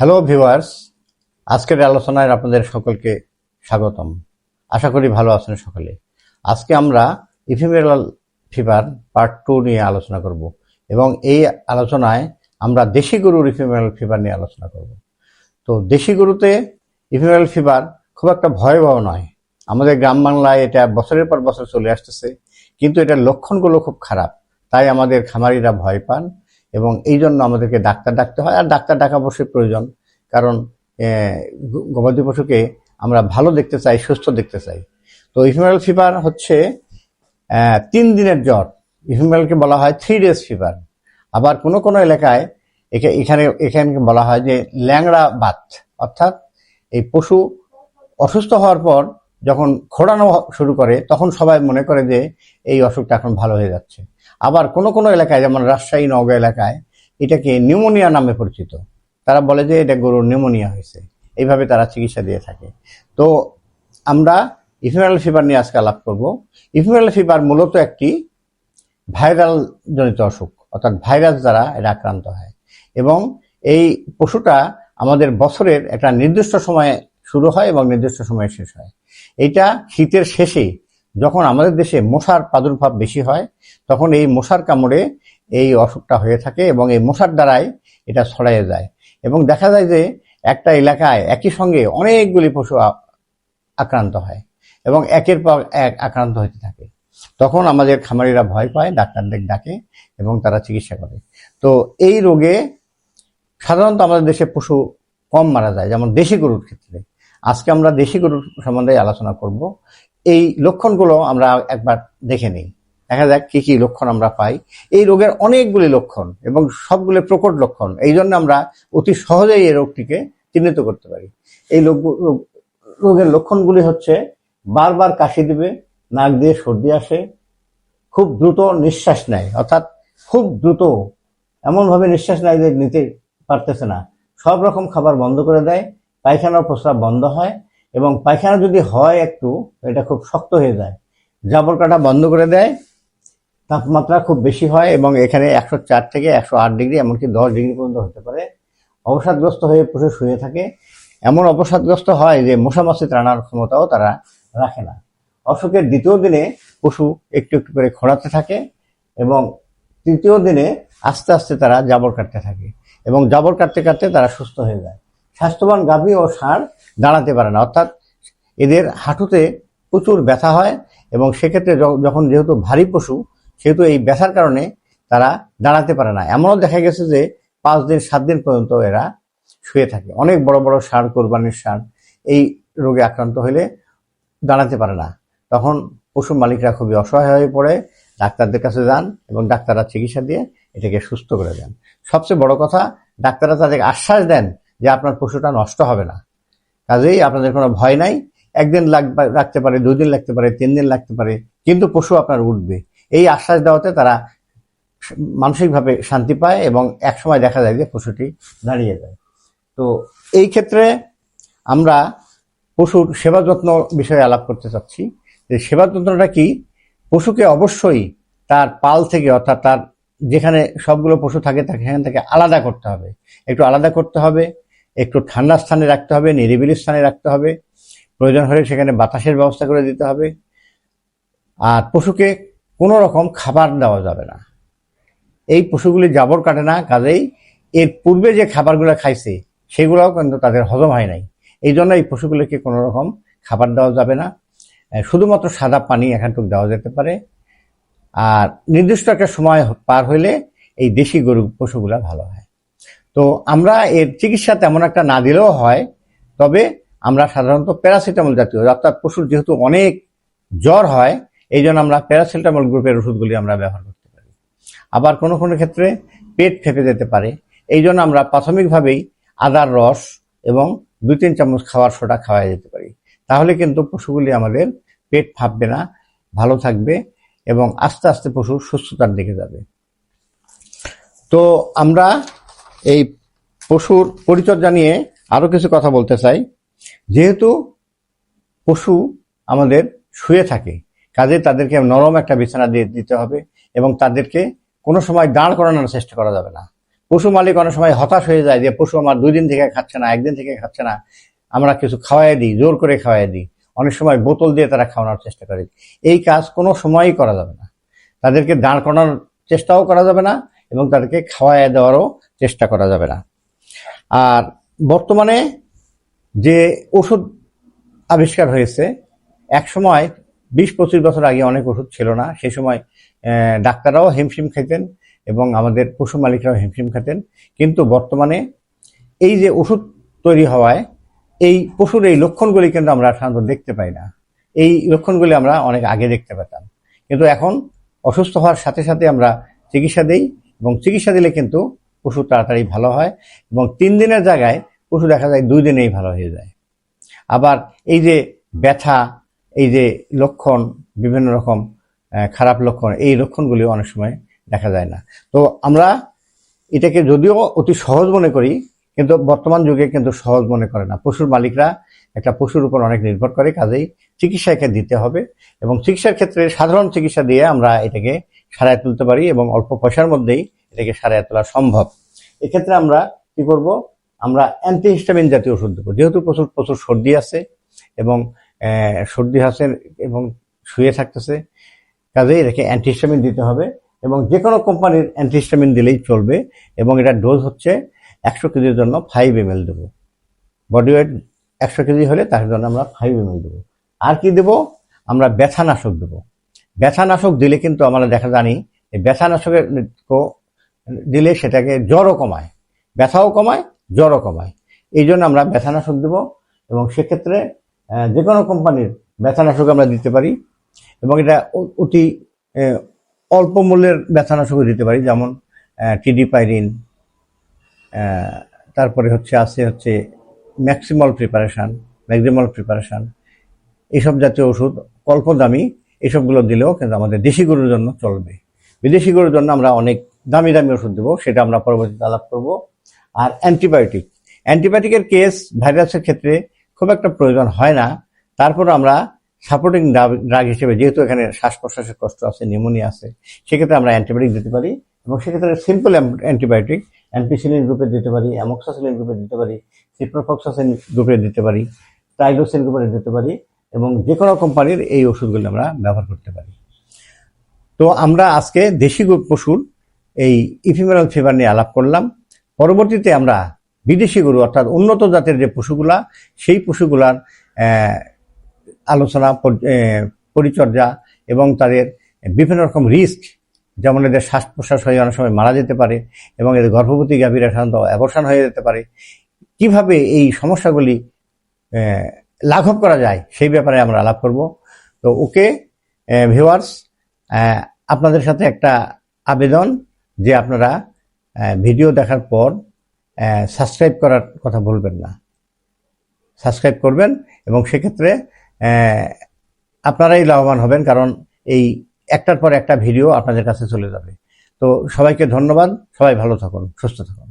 Hello viewers আজকের আলোচনায় আপনাদের সকলকে স্বাগতম। আশা করি ভালো আছেন সকলে। আজকে আমরা ইফিমেরাল ফিভার পার্ট টু নিয়ে আলোচনা করব এবং এই আলোচনায় আমরা দেশি গরুর ইফিমেরাল ফিভার নিয়ে আলোচনা করব। তো দেশি গরুতে ইফিমেরাল ফিভার খুব একটা ভয়াবহ নয়। আমাদের গ্রাম বাংলায় এটা বছরের পর বছর চলে আসতেছে, কিন্তু এটার লক্ষণগুলো খুব খারাপ, তাই আমাদের খামারিরা ভয় পান। এবং এই জন্য আমাদেরকে ডাক্তার ডাকতে হয়, আর ডাক্তার ডাকা অবশ্যই প্রয়োজন। কারণ গবাদি পশুকে আমরা ভালো দেখতে চাই, সুস্থ দেখতে চাই। তো ইফিমেরাল ফিভার হচ্ছে তিন দিনের জ্বর। ইফিমেরালকে বলা হয় থ্রি ডেজ ফিভার আবার কোনো কোনো এলাকায় এখানে এখানে বলা হয় যে ল্যাংড়া বাত। অর্থাৎ এই পশু অসুস্থ হওয়ার পর যখন খোঁড়ানো শুরু করে, তখন সবাই মনে করে যে এই অসুখটা এখন ভালো হয়ে যাচ্ছে। আবার কোনো কোনো এলাকায়, যেমন রাজশাহী নওগাঁ এলাকায়, এটাকে নিউমোনিয়া নামে পরিচিত। তারা বলে যে এটা গরুর নিউমোনিয়া হয়েছে। এইভাবে তারা চিকিৎসা দিয়ে থাকে। তো আমরা ইফিমেরাল ফিভার নিয়ে আজকে আলাপ করব। ইফিমেরাল ফিভার মূলত একটি ভাইরাল জনিত অসুখ, অর্থাৎ ভাইরাস দ্বারা এটা আক্রান্ত হয়। এবং এই পশুটা আমাদের বছরের একটা নির্দিষ্ট সময়ে শুরু হয় এবং নির্দিষ্ট সময়ে শেষ হয়। এটা শীতের শেষে যখন আমাদের দেশে মশার প্রাদুর্ভাব বেশি হয়, তখন এই মশার কামড়ে এই অসুখটা হয়ে থাকে এবং এই মশার দ্বারাই এটা ছড়াইয়ে যায়। এবং দেখা যায় যে একটা এলাকায় একই সঙ্গে অনেকগুলি পশু আক্রান্ত হয় এবং একের পর এক আক্রান্ত হতে থাকে। তখন আমাদের খামারিরা ভয় পায়, ডাক্তারদের ডাকে এবং তারা চিকিৎসা করে। তো এই রোগে সাধারণত আমাদের দেশে পশু কম মারা যায়, যেমন দেশি গরুর ক্ষেত্রে। আজকে আমরা দেশি গরুর সম্বন্ধে আলোচনা করব। এই লক্ষণগুলো আমরা একবার দেখে নিই। দেখা যাক কি কি লক্ষণ আমরা পাই। এই রোগের অনেকগুলি লক্ষণ এবং সবগুলো প্রকট লক্ষণ, এই জন্য আমরা অতি সহজেই এই রোগটিকে চিহ্নিত করতে পারি। এই রোগের লক্ষণগুলি হচ্ছে, বারবার কাশি দিবে, নাক দিয়ে সর্দি আসে, খুব দ্রুত নিঃশ্বাস নেয়, অর্থাৎ খুব দ্রুত, এমনভাবে নিঃশ্বাস নেয় যে নিতে পারতেছে না। সব রকম খাবার বন্ধ করে দেয় পায়খানার প্রস্রাব বন্ধ হয় এবং পায়খানা যদি হয় একটু, এটা খুব শক্ত হয়ে যায়। জাবর কাটা বন্ধ করে দেয়, তাপমাত্রা খুব বেশি হয় এবং এখানে একশো চার থেকে একশো আট ডিগ্রি, এমনকি দশ ডিগ্রি পর্যন্ত হতে পারে। অবসাদগ্রস্ত হয়ে পশু শুয়ে থাকে। এমন অবসাদগ্রস্ত হয় যে মশামাছি ত্রাণার ক্ষমতাও তারা রাখে না। অসুখের দ্বিতীয় দিনে পশু একটু একটু করে খোঁড়াতে থাকে এবং তৃতীয় দিনে আস্তে আস্তে তারা জাবর কাটতে থাকে এবং জাবর কাটতে কাটতে তারা সুস্থ হয়ে যায়। স্বাস্থ্যবান গাভী ও ষাঁড় দাঁড়াতে পারে না। অর্থাৎ এদের হাঁটুতে প্রচুর ব্যথা হয় এবং সেক্ষেত্রে যখন যেহেতু ভারী পশু, সেহেতু এই ব্যথার কারণে তারা দাঁড়াতে পারে না। এমনও দেখা গেছে যে পাঁচ দিন, সাত দিন পর্যন্ত এরা শুয়ে থাকে। অনেক বড় বড় ষাঁড়, কোরবানির ষাঁড় এই রোগে আক্রান্ত হলে দাঁড়াতে পারে না। তখন পশু মালিকরা খুবই অসহায় হয়ে পড়ে। ডাক্তারদের কাছে যান এবং ডাক্তাররা চিকিৎসা দিয়ে এটাকে সুস্থ করে দেন। সবচেয়ে বড় কথা, ডাক্তাররা তাদেরকে আশ্বাস দেন যে আপনার পশুটা নষ্ট হবে না। কাজেই আপনাদের কোনো ভয় নাই। একদিন লাগতে পারে দুই দিন লাগতে পারে তিন দিন লাগতে পারে, কিন্তু পশু আপনার উঠবে। এই আশ্বাস দেওয়াতে তারা মানসিকভাবে শান্তি পায় এবং একসময় দেখা যায় যে পশুটি দাঁড়িয়ে যায়। তো এই ক্ষেত্রে আমরা পশুর সেবা যত্ন বিষয়ে আলাপ করতে চাচ্ছি। যে সেবা যত্নটা কি? পশুকে অবশ্যই তার পাল থেকে অর্থাৎ তার যেখানে সবগুলো পশু থাকে, তাকে সেখান থেকে আলাদা করতে হবে। একটু আলাদা করতে হবে। একটু ঠান্ডা স্থানে রাখতে হবে, নিরিবিলি স্থানে রাখতে হবে। প্রয়োজন হলে সেখানে বাতাসের ব্যবস্থা করে দিতে হবে। আর পশুকে কোনো রকম খাবার দেওয়া যাবে না। এই পশুগুলি জাবর কাটে না, কাজেই এর পূর্বে যে খাবারগুলো খাইছে, সেগুলোও কিন্তু তাদের হজম হয় নাই। এই জন্য এই পশুগুলিকে কোনো রকম খাবার দেওয়া যাবে না। শুধুমাত্র সাদা পানি এখানটুক দেওয়া যেতে পারে। আর নির্দিষ্ট একটা সময় পার হইলে এই দেশি গরু পশুগুলা ভালো হয়। তো আমরা এর চিকিৎসা তেমন একটা না দিলেও হয়, তবে আমরা সাধারণত প্যারাসিটামল জাতীয়, অর্থাৎ পশুর যেহেতু অনেক জ্বর হয়, এই জন্য আমরা প্যারাসিটামল গ্রুপের ওষুধগুলি আমরা ব্যবহার করতে পারি। আবার কোনো কোনো ক্ষেত্রে পেট ফেপে যেতে পারে, এই জন্য আমরা প্রাথমিকভাবেই আদার রস এবং দুই তিন চামচ খাওয়ার সোডা খাওয়া যেতে পারি। তাহলে কিন্তু পশুগুলি আমাদের পেট ফাঁপবে না, ভালো থাকবে এবং আস্তে আস্তে পশু সুস্থতার দিকে যাবে। তো আমরা এই পশুর পরিচর্যা নিয়ে আরও কিছু কথা বলতে চাই। যেহেতু পশু আমাদের শুয়ে থাকে, কাজে তাদেরকে নরম একটা বিছানা দিয়ে দিতে হবে এবং তাদেরকে কোনো সময় দাঁড় করানোর চেষ্টা করা যাবে না। পশু মালিক অনেক সময় হতাশ হয়ে যায় যে, পশু আমার দুই দিন থেকে খাচ্ছে না, একদিন থেকে খাচ্ছে না, আমরা কিছু খাওয়াই দিই, জোর করে খাওয়াই দিই। অনেক সময় বোতল দিয়ে তারা খাওয়ানোর চেষ্টা করে। এই কাজ কোনো সময়ই করা যাবে না। তাদেরকে দাঁড় করানোর চেষ্টাও করা যাবে না এবং তাদেরকে খাওয়াই দেওয়ারও চেষ্টা করা যাবে না। আর বর্তমানে যে ওষুধ আবিষ্কার হয়েছে এক সময় বিশ পঁচিশ বছর আগে অনেক ওষুধ ছিল না। সেই সময় ডাক্তাররাও হিমশিম খেতেন এবং আমাদের পশু মালিকরাও হিমশিম খেতেন। কিন্তু বর্তমানে এই যে ওষুধ তৈরি হওয়ায়, এই পশুর এই লক্ষণগুলি কিন্তু আমরা সাধারণত দেখতে পাই না। এই লক্ষণগুলি আমরা অনেক আগে দেখতে পেতাম। কিন্তু এখন অসুস্থ হওয়ার সাথে সাথে আমরা চিকিৎসা দিই। এবং চিকিৎসা দিলে কিন্তু পশু তাড়াতাড়ি ভালো হয় এবং তিন দিনের জায়গায় পশু দেখা যায় দুই দিনেই ভালো হয়ে যায়। আবার এই যে ব্যথা, এই যে লক্ষণ, বিভিন্ন রকম খারাপ লক্ষণ, এই লক্ষণগুলি অনেক সময় দেখা যায় না। তো আমরা এটাকে যদিও অতি সহজ মনে করি, কিন্তু বর্তমান যুগে কিন্তু সহজ মনে করে না। পশুর মালিকরা একটা পশুর উপর অনেক নির্ভর করে, কাজেই চিকিৎসাকে দিতে হবে এবং চিকিৎসার ক্ষেত্রে সাধারণ চিকিৎসা দিয়ে আমরা এটাকে সারায় তুলতে পারি এবং অল্প পয়সার মধ্যেই এটাকে সারায় তোলা সম্ভব। এক্ষেত্রে আমরা কি করব? আমরা অ্যান্টিহিস্টামিন জাতীয় ওষুধ দেবো। যেহেতু প্রচুর প্রচুর সর্দি আছে এবং সর্দি আছে এবং শুয়ে থাকতেছে কাজে এটাকে অ্যান্টিহিস্টামিন দিতে হবে এবং যে কোনো কোম্পানির অ্যান্টিহিস্টামিন দিলেই চলবে এবং এটার ডোজ হচ্ছে একশো কেজির জন্য ফাইভ এম এল দেবো। বডি ওয়েট একশো কেজি হলে তার জন্য আমরা ফাইভ এম এল দেবো। আর কি দেবো? আমরা ব্যথানাশক দেবো। ব্যথানাশক দিলে কিন্তু আমরা দেখা জানি ব্যথানাশকের দিলে সেটাকে জ্বরও কমায়, ব্যথাও কমায়, জ্বরও কমায়। এই জন্য আমরা ব্যথানাশক দেব এবং সেক্ষেত্রে যে কোনো কোম্পানির ব্যথানাশক আমরা দিতে পারি এবং এটা অতি অল্প মূল্যের ব্যথানাশকও দিতে পারি, যেমন টিডিপাইরিন তারপরে হচ্ছে, আছে হচ্ছে ম্যাক্সিমল প্রিপারেশন, ম্যাক্সিমাল প্রিপারেশন। এইসব জাতীয় ওষুধ অল্প দামি এসবগুলো দিলেও কিন্তু আমাদের দেশি গরুর জন্য চলবে। বিদেশি গরুর জন্য আমরা অনেক দামি দামি ওষুধ দেবো, সেটা আমরা পরবর্তীতে আলাপ করব। আর অ্যান্টিবায়োটিক। অ্যান্টিবায়োটিকের কেস ভাইরাসের ক্ষেত্রে খুব একটা প্রয়োজন হয় না। তারপর আমরা সাপোর্টিং ড্রাগ হিসেবে যেহেতু এখানে শ্বাস প্রশ্বাসের কষ্ট আছে, নিউমোনিয়া আছে, সেক্ষেত্রে আমরা অ্যান্টিবায়োটিক দিতে পারি এবং সেক্ষেত্রে সিম্পল অ্যান্টিবায়োটিক অ্যান্টিসিলিন গ্রুপে দিতে পারি, অ্যামোক্সাসিলিন গ্রুপে দিতে পারি সিপ্রোফক্সাসিন গ্রুপে দিতে পারি ট্রাইডোসিন গ্রুপে দিতে পারি এবং যে কোনো কোম্পানির এই ওষুধগুলি আমরা ব্যবহার করতে পারি। তো আমরা আজকে দেশি পশুর এই ইফিমেরাল ফিভার নিয়ে আলাপ করলাম। পরবর্তীতে আমরা বিদেশি গরু, অর্থাৎ উন্নত জাতের যে পশুগুলা, সেই পশুগুলার আলোচনা পরিচর্যা এবং তাদের বিভিন্ন রকম রিস্ক যেমন এদের শ্বাস প্রশ্বাস হয়ে অনেক সময় মারা যেতে পারে এবং এদের গর্ভবতী গাভীরা সাধারণত অ্যাবর্ষণ হয়ে যেতে পারে। কীভাবে এই সমস্যাগুলি লাঘব করা যায়, সেই ব্যাপারে আমরা আলাপ করব। তো ওকে ভিউয়ার্স আপনাদের সাথে একটা আবেদন যে আপনারা ভিডিও দেখার পর সাবস্ক্রাইব করার কথা বলবেন না। সাবস্ক্রাইব করবেন এবং সেক্ষেত্রে আপনারাই লাভবান হবেন কারণ এই একটার পর একটা ভিডিও আপনাদের কাছে চলে যাবে। তো সবাইকে ধন্যবাদ, সবাই ভালো থাকুন, সুস্থ থাকুন।